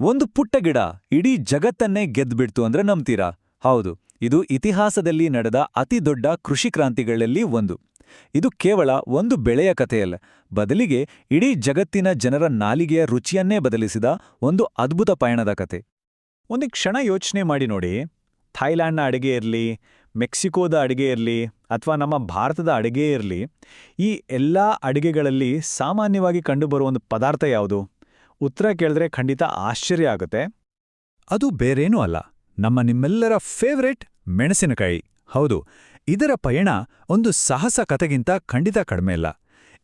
ಒಂದು ಪುಟ್ಟ ಗಿಡ ಇಡೀ ಜಗತ್ತನ್ನೇ ಗೆದ್ಬಿಡ್ತು ಅಂದ್ರೆ ನಂಬ್ತೀರಾ? ಹೌದು, ಇದು ಇತಿಹಾಸದಲ್ಲಿ ನಡೆದ ಅತಿ ದೊಡ್ಡ ಕೃಷಿ ಕ್ರಾಂತಿಗಳಲ್ಲಿ ಒಂದು. ಇದು ಕೇವಲ ಒಂದು ಬೆಳೆಯ ಕಥೆಯಲ್ಲ, ಬದಲಿಗೆ ಇಡೀ ಜಗತ್ತಿನ ಜನರ ನಾಲಿಗೆಯ ರುಚಿಯನ್ನೇ ಬದಲಿಸಿದ ಒಂದು ಅದ್ಭುತ ಪಯಣದ ಕತೆ ಒಂದು ಕ್ಷಣ ಯೋಚನೆ ಮಾಡಿ ನೋಡಿ. ಥಾಯ್ಲ್ಯಾಂಡ್ನ ಅಡಿಗೆ ಇರಲಿ, ಮೆಕ್ಸಿಕೋದ ಅಡಿಗೆ ಇರಲಿ, ಅಥವಾ ನಮ್ಮ ಭಾರತದ ಅಡಿಗೆ ಇರಲಿ, ಈ ಎಲ್ಲ ಅಡಿಗೆಗಳಲ್ಲಿ ಸಾಮಾನ್ಯವಾಗಿ ಕಂಡುಬರುವ ಒಂದು ಪದಾರ್ಥ ಯಾವುದು? ಉತ್ತರ ಕೇಳಿದ್ರೆ ಖಂಡಿತ ಆಶ್ಚರ್ಯ ಆಗುತ್ತೆ. ಅದು ಬೇರೇನೂ ಅಲ್ಲ. ನಮ್ಮ ನಿಮ್ಮೆಲ್ಲರ ಫೇವರೇಟ್ ಮೆಣಸಿನಕಾಯಿ. ಹೌದು, ಇದರ ಪಯಣ ಒಂದು ಸಾಹಸ ಕತೆಗಿಂತ ಖಂಡಿತ ಕಡಿಮೆ ಇಲ್ಲ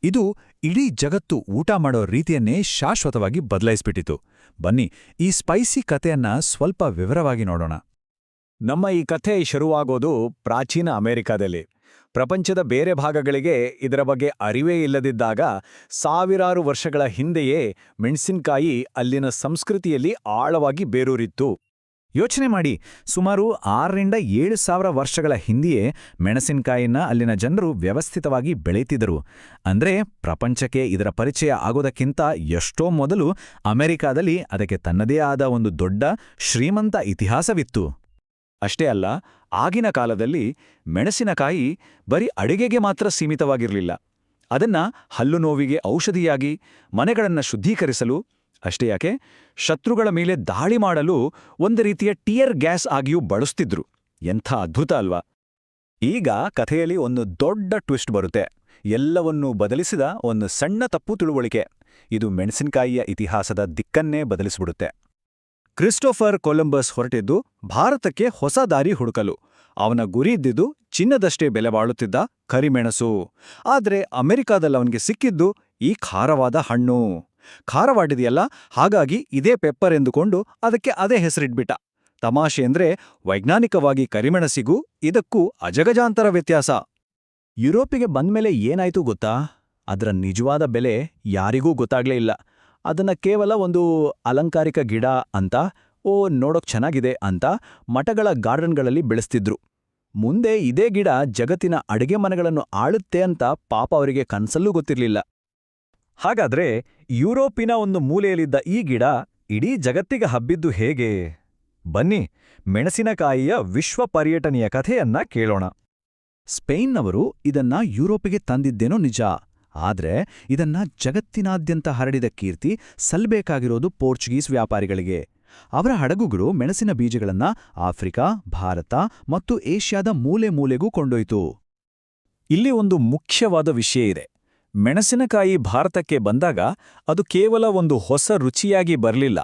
ಇದು ಇಡೀ ಜಗತ್ತು ಊಟ ಮಾಡೋ ರೀತಿಯನ್ನೇ ಶಾಶ್ವತವಾಗಿ ಬದಲಾಯಿಸ್ಬಿಟ್ಟಿತು. ಬನ್ನಿ, ಈ ಸ್ಪೈಸಿ ಕಥೆಯನ್ನ ಸ್ವಲ್ಪ ವಿವರವಾಗಿ ನೋಡೋಣ. ನಮ್ಮ ಈ ಕಥೆ ಶುರುವಾಗೋದು ಪ್ರಾಚೀನ ಅಮೆರಿಕಾದಲ್ಲಿ. ಪ್ರಪಂಚದ ಬೇರೆ ಭಾಗಗಳಿಗೆ ಇದರ ಬಗ್ಗೆ ಅರಿವೇ ಇಲ್ಲದಿದ್ದಾಗ ಸಾವಿರಾರು ವರ್ಷಗಳ ಹಿಂದೆಯೇ ಮೆಣಸಿನ್ಕಾಯಿ ಅಲ್ಲಿನ ಸಂಸ್ಕೃತಿಯಲ್ಲಿ ಆಳವಾಗಿ ಬೇರೂರಿತ್ತು. ಯೋಚನೆ ಮಾಡಿ, ಸುಮಾರು ಆರರಿಂದ ಏಳು ಸಾವಿರ ವರ್ಷಗಳ ಹಿಂದೆಯೇ ಮೆಣಸಿನಕಾಯಿನ ಅಲ್ಲಿನ ಜನರು ವ್ಯವಸ್ಥಿತವಾಗಿ ಬೆಳೆಯುತ್ತಿದ್ದರು. ಅಂದ್ರೆ ಪ್ರಪಂಚಕ್ಕೆ ಇದರ ಪರಿಚಯ ಆಗೋದಕ್ಕಿಂತ ಎಷ್ಟೋ ಮೊದಲು ಅಮೆರಿಕಾದಲ್ಲಿ ಅದಕ್ಕೆ ತನ್ನದೇ ಆದ ಒಂದು ದೊಡ್ಡ ಶ್ರೀಮಂತ ಇತಿಹಾಸವಿತ್ತು. ಅಷ್ಟೇ ಅಲ್ಲ, ಆಗಿನ ಕಾಲದಲ್ಲಿ ಮೆಣಸಿನಕಾಯಿ ಬರೀ ಅಡಿಗೆಗೆ ಮಾತ್ರ ಸೀಮಿತವಾಗಿರಲಿಲ್ಲ. ಅದನ್ನ ಹಲ್ಲು ನೋವಿಗೆ ಔಷಧಿಯಾಗಿ, ಮನೆಗಳನ್ನು ಶುದ್ಧೀಕರಿಸಲು, ಅಷ್ಟೇ ಯಾಕೆ, ಶತ್ರುಗಳ ಮೇಲೆ ದಾಳಿ ಮಾಡಲು ಒಂದು ರೀತಿಯ ಟಿಯರ್ ಗ್ಯಾಸ್ ಆಗಿಯೂ ಬಳಸ್ತಿದ್ರು. ಎಂಥ ಅದ್ಭುತ ಅಲ್ವಾ. ಈಗ ಕಥೆಯಲ್ಲಿ ಒಂದು ದೊಡ್ಡ ಟ್ವಿಸ್ಟ್ ಬರುತ್ತೆ. ಎಲ್ಲವನ್ನೂ ಬದಲಿಸಿದ ಒಂದು ಸಣ್ಣ ತಪ್ಪು ತಿಳುವಳಿಕೆ. ಇದು ಮೆಣಸಿನಕಾಯಿಯ ಇತಿಹಾಸದ ದಿಕ್ಕನ್ನೇ ಬದಲಿಸಿಬಿಡುತ್ತೆ. ಕ್ರಿಸ್ಟೋಫರ್ ಕೊಲಂಬಸ್ ಹೊರಟಿದ್ದು ಭಾರತಕ್ಕೆ ಹೊಸ ದಾರಿ ಹುಡುಕಲು. ಅವನ ಗುರಿ ಇದ್ದಿದ್ದು ಚಿನ್ನದಷ್ಟೇ ಬೆಲೆ ಬಾಳುತ್ತಿದ್ದ ಕರಿಮೆಣಸು. ಆದರೆ ಅಮೆರಿಕಾದಲ್ಲಿ ಅವನಿಗೆ ಸಿಕ್ಕಿದ್ದು ಈ ಖಾರವಾದ ಹಣ್ಣು. ಖಾರವಾಡಿದೆಯಲ್ಲ, ಹಾಗಾಗಿ ಇದೇ ಪೆಪ್ಪರ್ ಎಂದುಕೊಂಡು ಅದಕ್ಕೆ ಅದೇ ಹೆಸರಿಟ್ಬಿಟ್ಟ. ತಮಾಷೆ ಅಂದ್ರೆ ವೈಜ್ಞಾನಿಕವಾಗಿ ಕರಿಮೆಣಸಿಗೂ ಇದಕ್ಕೂ ಅಜಗಜಾಂತರ ವ್ಯತ್ಯಾಸ. ಯುರೋಪಿಗೆ ಬಂದ್ಮೇಲೆ ಏನಾಯ್ತು ಗೊತ್ತಾ? ಅದರ ನಿಜವಾದ ಬೆಲೆ ಯಾರಿಗೂ ಗೊತ್ತಾಗ್ಲೇ ಇಲ್ಲ. ಅದನ್ನ ಕೇವಲ ಒಂದು ಅಲಂಕಾರಿಕ ಗಿಡ ಅಂತ, ಓ ನೋಡೋಕ್ ಚೆನ್ನಾಗಿದೆ ಅಂತ ಮಠಗಳ ಗಾರ್ಡನ್ಗಳಲ್ಲಿ ಬೆಳೆಸ್ತಿದ್ರು. ಮುಂದೆ ಇದೇ ಗಿಡ ಜಗತ್ತಿನ ಅಡುಗೆ ಮನೆಗಳನ್ನು ಆಳುತ್ತೆ ಅಂತ ಪಾಪ ಅವರಿಗೆ ಕನಸಲ್ಲೂ ಗೊತ್ತಿರಲಿಲ್ಲ. ಹಾಗಾದ್ರೆ ಯುರೋಪಿನ ಒಂದು ಮೂಲೆಯಲ್ಲಿದ್ದ ಈ ಗಿಡ ಇಡೀ ಜಗತ್ತಿಗೆ ಹಬ್ಬಿದ್ದು ಹೇಗೆ? ಬನ್ನಿ, ಮೆಣಸಿನಕಾಯಿಯ ವಿಶ್ವ ಪರ್ಯಟನೆಯ ಕಥೆಯನ್ನ ಕೇಳೋಣ. ಸ್ಪೇನ್ನವರು ಇದನ್ನ ಯುರೋಪಿಗೆ ತಂದಿದ್ದೇನೋ ನಿಜ. ಆದ್ರೆ ಇದನ್ನ ಜಗತ್ತಿನಾದ್ಯಂತ ಹರಡಿದ ಕೀರ್ತಿ ಸಲ್ಬೇಕಾಗಿರೋದು ಪೋರ್ಚುಗೀಸ್ ವ್ಯಾಪಾರಿಗಳಿಗೆ. ಅವರ ಹಡಗುಗಳು ಮೆಣಸಿನ ಬೀಜಗಳನ್ನ ಆಫ್ರಿಕಾ, ಭಾರತ ಮತ್ತು ಏಷ್ಯಾದ ಮೂಲೆ ಮೂಲೆಗೂ ಕೊಂಡೊಯ್ತು. ಇಲ್ಲಿ ಒಂದು ಮುಖ್ಯವಾದ ವಿಷಯ ಇದೆ. ಮೆಣಸಿನಕಾಯಿ ಭಾರತಕ್ಕೆ ಬಂದಾಗ ಅದು ಕೇವಲ ಒಂದು ಹೊಸ ರುಚಿಯಾಗಿ ಬರಲಿಲ್ಲ.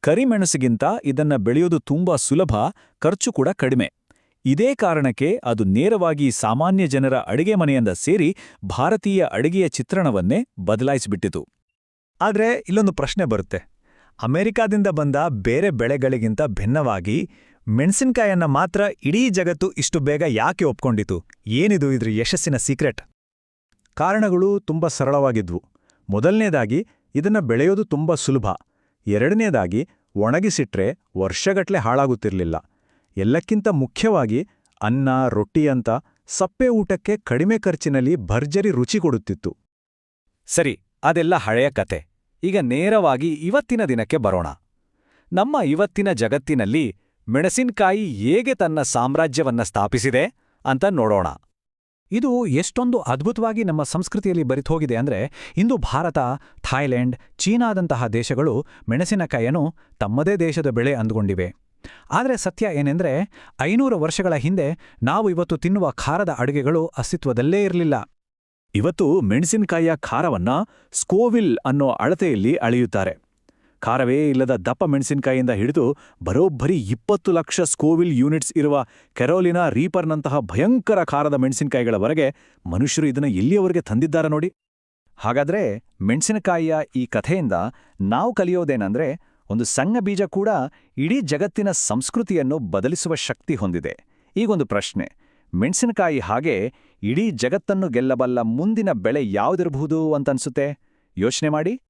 ಕರಿಮೆಣಸಿಗಿಂತ ಇದನ್ನ ಬೆಳೆಯೋದು ತುಂಬಾ ಸುಲಭ, ಖರ್ಚು ಕೂಡ ಕಡಿಮೆ. ಇದೇ ಕಾರಣಕ್ಕೆ ಅದು ನೇರವಾಗಿ ಸಾಮಾನ್ಯ ಜನರ ಅಡಿಗೆ ಮನೆಯಿಂದ ಸೇರಿ ಭಾರತೀಯ ಅಡಿಗೆಯ ಚಿತ್ರಣವನ್ನೇ ಬದಲಾಯಿಸಿಬಿಟ್ಟಿತು. ಆದರೆ ಇಲ್ಲೊಂದು ಪ್ರಶ್ನೆ ಬರುತ್ತೆ. ಅಮೆರಿಕಾದಿಂದ ಬಂದ ಬೇರೆ ಬೆಳೆಗಳಿಗಿಂತ ಭಿನ್ನವಾಗಿ ಮೆಣಸಿನ್ಕಾಯನ್ನ ಮಾತ್ರ ಇಡೀ ಜಗತ್ತು ಇಷ್ಟು ಬೇಗ ಯಾಕೆ ಒಪ್ಕೊಂಡಿತು? ಏನಿದು ಇದ್ರ ಯಶಸ್ಸಿನ ಸೀಕ್ರೆಟ್? ಕಾರಣಗಳು ತುಂಬ ಸರಳವಾಗಿದ್ವು. ಮೊದಲನೇದಾಗಿ, ಇದನ್ನ ಬೆಳೆಯೋದು ತುಂಬ ಸುಲಭ. ಎರಡನೇದಾಗಿ, ಒಣಗಿಸಿಟ್ರೆ ವರ್ಷಗಟ್ಲೆ ಹಾಳಾಗುತ್ತಿರಲಿಲ್ಲ. ಎಲ್ಲಕ್ಕಿಂತ ಮುಖ್ಯವಾಗಿ ಅನ್ನ ರೊಟ್ಟಿಯಂತ ಸಪ್ಪೆ ಊಟಕ್ಕೆ ಕಡಿಮೆ ಖರ್ಚಿನಲ್ಲಿ ಭರ್ಜರಿ ರುಚಿ ಕೊಡುತ್ತಿತ್ತು. ಸರಿ, ಅದೆಲ್ಲ ಹಳೆಯ ಕತೆ. ಈಗ ನೇರವಾಗಿ ಇವತ್ತಿನ ದಿನಕ್ಕೆ ಬರೋಣ. ನಮ್ಮ ಇವತ್ತಿನ ಜಗತ್ತಿನಲ್ಲಿ ಮೆಣಸಿನ್ಕಾಯಿ ಹೇಗೆ ತನ್ನ ಸಾಮ್ರಾಜ್ಯವನ್ನ ಸ್ಥಾಪಿಸಿದೆ ಅಂತ ನೋಡೋಣ. ಇದು ಎಷ್ಟೊಂದು ಅದ್ಭುತವಾಗಿ ನಮ್ಮ ಸಂಸ್ಕೃತಿಯಲ್ಲಿ ಬರಿತೋಗಿದೆ ಅಂದ್ರೆ ಇಂದು ಭಾರತ, ಥಾಯ್ಲೆಂಡ್, ಚೀನಾದಂತಹ ದೇಶಗಳು ಮೆಣಸಿನಕಾಯಿಯನ್ನು ತಮ್ಮದೇ ದೇಶದ ಬೆಳೆ ಅಂದುಕೊಂಡಿವೆ. ಆದರೆ ಸತ್ಯ ಏನೆಂದರೆ ಐನೂರು ವರ್ಷಗಳ ಹಿಂದೆ ನಾವು ಇವತ್ತು ತಿನ್ನುವ ಖಾರದ ಅಡುಗೆಗಳು ಅಸ್ತಿತ್ವದಲ್ಲೇ ಇರಲಿಲ್ಲ. ಇವತ್ತು ಮೆಣಸಿನಕಾಯಿಯ ಖಾರವನ್ನ ಸ್ಕೋವಿಲ್ ಅನ್ನೋ ಅಳತೆಯಲ್ಲಿ ಅಳೆಯುತ್ತಾರೆ. ಖಾರವೇ ಇಲ್ಲದ ದಪ್ಪ ಮೆಣಸಿನಕಾಯಿಯಿಂದ ಹಿಡಿದು ಬರೋಬ್ಬರಿ ಇಪ್ಪತ್ತು ಲಕ್ಷ ಸ್ಕೋವಿಲ್ ಯೂನಿಟ್ಸ್ ಇರುವ ಕೆರೋಲಿನಾ ರೀಪರ್ನಂತಹ ಭಯಂಕರ ಖಾರದ ಮೆಣಸಿನಕಾಯಿಗಳವರೆಗೆ ಮನುಷ್ಯರು ಇದನ್ನು ಎಲ್ಲಿಯವರೆಗೆ ತಂದಿದ್ದಾರೆ ನೋಡಿ? ಹಾಗಾದ್ರೆ ಮೆಣಸಿನಕಾಯಿಯ ಈ ಕಥೆಯಿಂದ ನಾವು ಕಲಿಯೋದೇನಂದ್ರೆ ಒಂದು ಸಣ್ಣ ಬೀಜ ಕೂಡ ಇಡೀ ಜಗತ್ತಿನ ಸಂಸ್ಕೃತಿಯನ್ನು ಬದಲಿಸುವ ಶಕ್ತಿ ಹೊಂದಿದೆ. ಈಗೊಂದು ಪ್ರಶ್ನೆ. ಮೆಣಸಿನಕಾಯಿ ಹಾಗೆ ಇಡೀ ಜಗತ್ತನ್ನು ಗೆಲ್ಲಬಲ್ಲ ಮುಂದಿನ ಬೆಳೆ ಯಾವುದಿರಬಹುದು ಅಂತನ್ಸುತ್ತೆ? ಯೋಚನೆ ಮಾಡಿ.